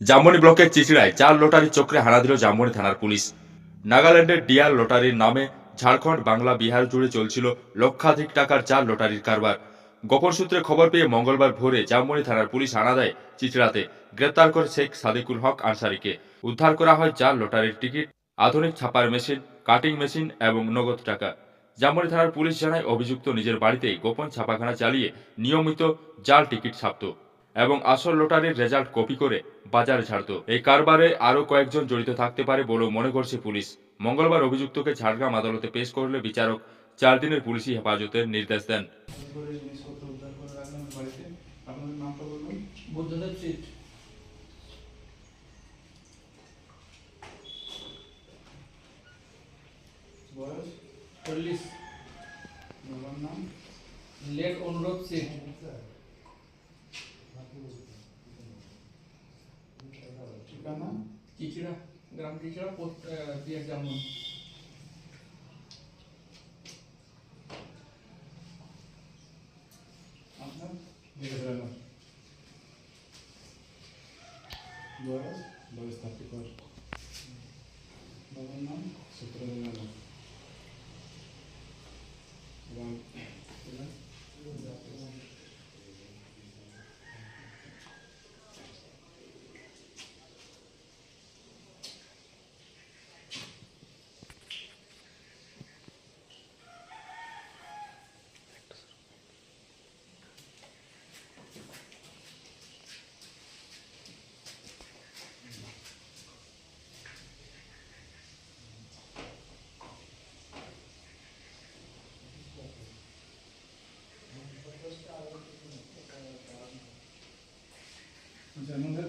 জামমনি ব্লকের চিচিড়ায় চার লটারি চক্রে হানা দিল জামমনি থানার পুলিশ। নাগাল্যান্ডের ডিয়ার লটারির নামে ঝাড়খণ্ড বাংলা বিহার জুড়ে চলছিল লক্ষাধিক টাকার চার লটারির কারবার। গোপন সূত্রে খবর পেয়ে মঙ্গলবার ভোরে জামমনি থানার পুলিশ হানা দেয় চিচিড়াতে। গ্রেপ্তার করে শেখ সাদিকুল হক আনসারিকে। উদ্ধার করা হয় চার লটারির টিকিট, আধুনিক ছাপার মেশিন, কাটিং মেশিন এবং নগদ টাকা। জামমনি থানার পুলিশ জানায়, অভিযুক্ত নিজের বাড়িতেই গোপন ছাপাখানা চালিয়ে নিয়মিত জাল টিকিট ছাপত। এবং আসল লটারির রেজাল্ট কপি করে বাজারে ছাড়ত। এই কারবারে আরও কয়েকজন জড়িত থাকতে পারে বলেও মনে করছে পুলিশ। মঙ্গলবার অভিযুক্তকে ঝাড়গ্রাম আদালতে পেশ করলে বিচারক চার দিনের পুলিশি হেফাজতের নির্দেশ দেন। বয়স চল্লিশ। নাম? লেট অনুরোধ সিট ঠিকানা চিচিড়া গ্রাম চিচিড়া পোস্ট দিয়ে যেমন আপনার? বয়স? বয়স থার্টি ফোর। বাবার নাম? সতেরো O número